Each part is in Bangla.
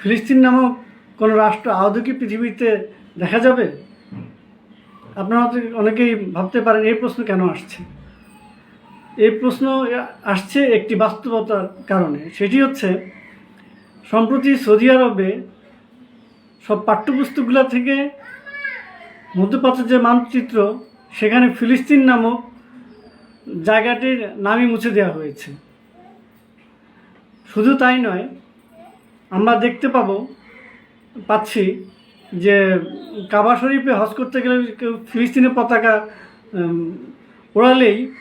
ফিলিস্তিন নামক কোনো রাষ্ট্র আদৌ কি পৃথিবীতে দেখা যাবে? আপনারা অনেকেই ভাবতে পারেন, এই প্রশ্ন কেন আসছে? এই প্রশ্ন আসছে একটি বাস্তবতার কারণে। সেটি হচ্ছে, সম্প্রতি সৌদি আরবে সব পাঠ্যপুস্তকগুলো থেকে মধ্যপ্রাচ্যের যে মানচিত্র, সেখানে ফিলিস্তিন নামক জায়গাটির নামই মুছে দেওয়া হয়েছে। শুধু তাই নয় আমরা দেখতে পাবো, পাচ্ছি যে কাবা শরীফে হজ করতে গেলে কেউ ফিলিস্তিনের পতাকা ওড়ালেই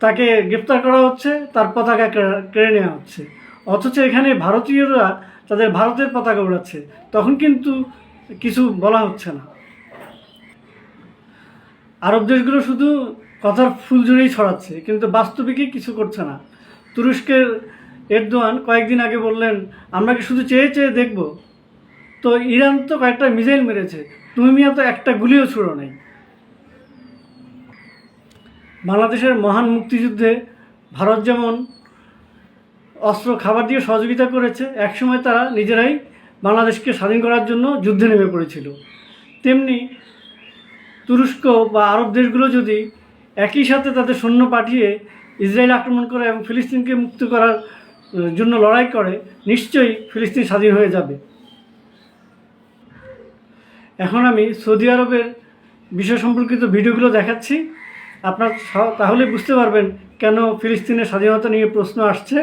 তাকে গ্রেপ্তার করা হচ্ছে, তার পতাকা কেড়ে- নেওয়া হচ্ছে। অথচ এখানে ভারতীয়রা তাদের ভারতের পতাকা উড়াচ্ছে তখন কিন্তু কিছু বলা হচ্ছে না। আরব দেশগুলো শুধু কথার ফুলঝুরেই ছড়াচ্ছে, কিন্তু বাস্তবিকই কিছু করছে না। তুরস্কের এরদোয়ান কয়েকদিন আগে বললেন, আমরা কি শুধু চেয়ে চেয়ে দেখব? তো ইরান তো কয়েকটা মিসাইল মেরেছে, তুমি মিয়া তো একটা গুলিও ছুড়ো নেই। বাংলাদেশের মহান মুক্তিযুদ্ধে ভারত যেমন অস্ত্র, খাবার দিয়ে সহযোগিতা করেছে, একসময় তারা নিজেরাই বাংলাদেশকে স্বাধীন করার জন্য যুদ্ধে নেমে পড়েছিল। তেমনি তুরস্ক বা আরব দেশগুলো যদি একই সাথে তাদের সৈন্য পাঠিয়ে ইসরায়েল আক্রমণ করে এবং ফিলিস্তিনকে মুক্ত করার জন্য লড়াই করে, নিশ্চয়ই ফিলিস্তিন স্বাধীন হয়ে যাবে। এখন আমি সৌদি আরবের বিষয় সম্পর্কিত ভিডিওগুলো দেখাচ্ছি। আপনার তাহলে বুঝতে পারবেন কেন ফিলিস্তিনের স্বাধীনতা নিয়ে প্রশ্ন আসছে।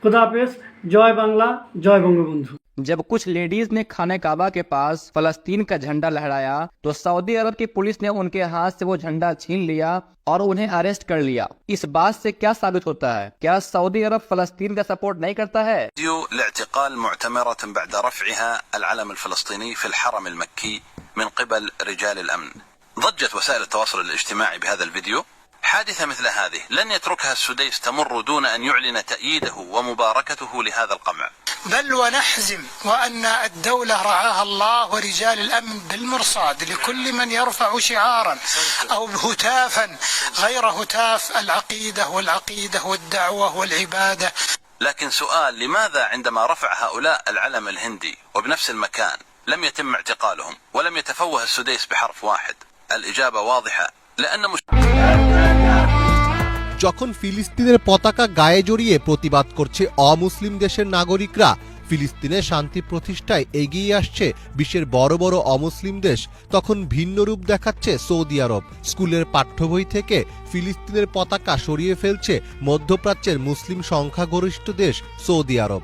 খোদা হাফেজ, জয় বাংলা, জয় বঙ্গবন্ধু। जब कुछ लेडीज ने खाने काबा के पास फलस्तीन का झंडा लहराया तो सऊदी अरब की पुलिस ने उनके हाथ से वो झंडा छीन लिया और उन्हें अरेस्ट कर लिया इस बात से क्या साबित होता है क्या सऊदी अरब फलस्तीन का सपोर्ट नहीं करता है فيديو لاعتقال معتمرة بعد رفعها العلم الفلسطيني في الحرم المكي من قبل رجال الأمن ضجت وسائل التواصل الاجتماعي بهذا الفيديو حادثة مثل هذه لن يتركها السديس تمر دون أن يعلن تأييده ومباركته لهذا القمع بل ونحزم وأن الدولة رعاها الله ورجال الأمن بالمرصاد لكل من يرفع شعارا أو هتافا غير هتاف العقيدة والعقيدة والدعوة والعبادة. لكن سؤال لماذا عندما رفع هؤلاء العلم الهندي وبنفس المكان لم يتم اعتقالهم ولم يتفوه السديس بحرف واحد؟ الإجابة واضحة لأن مش... যখন ফিলিস্তিনের পতাকা গায়ে জড়িয়ে প্রতিবাদ করছে অমুসলিম দেশের নাগরিকরা, ফিলিস্তিনে শান্তি প্রতিষ্ঠায় এগিয়ে আসছে বিশ্বের বড় বড় অমুসলিম দেশ। তখন ভিন্ন রূপ দেখাচ্ছে সৌদি আরব। স্কুলের পাঠ্যবই থেকে ফিলিস্তিনের পতাকা সরিয়ে ফেলছে মধ্যপ্রাচ্যের মুসলিম সংখ্যাগরিষ্ঠ দেশ সৌদি আরব।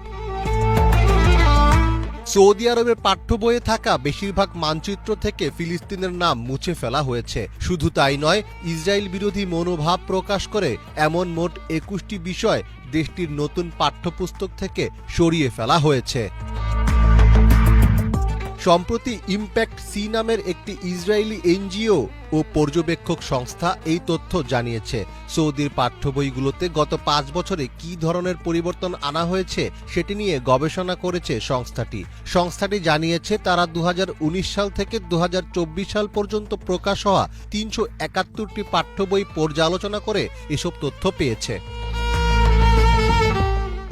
সৌদি আরবের পাঠ্য বইয়ে থাকা বেশিরভাগ মানচিত্র থেকে ফিলিস্তিনের নাম মুছে ফেলা হয়েছে। শুধু তাই নয়, ইসরায়েল বিরোধী মনোভাব প্রকাশ করে এমন মোট একুশটি বিষয় দেশটির নতুন পাঠ্যপুস্তক থেকে সরিয়ে ফেলা হয়েছে। সম্প্রতি ইম্প্যাক্ট সি নামের একটি ইসরায়েলি এনজিও ও পর্যবেক্ষক সংস্থা এই তথ্য জানিয়েছে। সৌদির পাঠ্য বইগুলোতে গত পাঁচ বছরে কি ধরনের পরিবর্তন আনা হয়েছে সেটি নিয়ে গবেষণা করেছে সংস্থাটি। সংস্থাটি জানিয়েছে, তারা দু হাজার উনিশ সাল থেকে দু হাজার চব্বিশ সাল পর্যন্ত প্রকাশ হওয়া তিনশো একাত্তরটি পাঠ্য বই পর্যালোচনা করে এসব তথ্য পেয়েছে।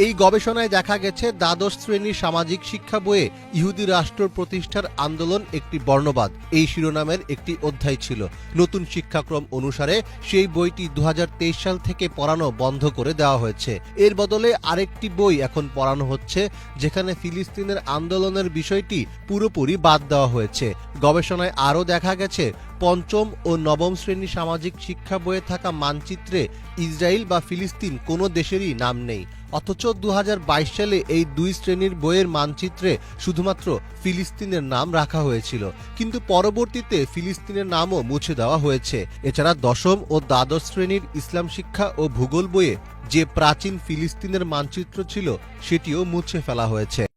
এই গবেষণায় দেখা গেছে, দ্বাদশ শ্রেণির সামাজিক শিক্ষা বইয়ে ইহুদি রাষ্ট্র প্রতিষ্ঠার আন্দোলন একটি বর্ণবাদ। এই শিরোনামের একটি অধ্যায় ছিল। নতুন শিক্ষাক্রম অনুসারে সেই বইটি দু হাজার তেইশ সাল থেকে পড়ানো বন্ধ করে দেওয়া হয়েছে। এর বদলে আরেকটি বই এখন পড়ানো হচ্ছে, যেখানে ফিলিস্তিনের আন্দোলনের বিষয়টি পুরোপুরি বাদ দেওয়া হয়েছে। গবেষণায় আরও দেখা গেছে, পঞ্চম ও নবম শ্রেণি সামাজিক শিক্ষা বইয়ে থাকা মানচিত্রে ইসরায়েল বা ফিলিস্তিন কোনো দেশেরই নাম নেই। অথচ দু হাজার বাইশ সালে এই দুই শ্রেণির বইয়ের মানচিত্রে শুধুমাত্র ফিলিস্তিনের নাম রাখা হয়েছিল। কিন্তু পরবর্তীতে ফিলিস্তিনের নামও মুছে দেওয়া হয়েছে। এছাড়া দশম ও দ্বাদশ শ্রেণির ইসলাম শিক্ষা ও ভূগোল বইয়ে যে প্রাচীন ফিলিস্তিনের মানচিত্র ছিল, সেটিও মুছে ফেলা হয়েছে।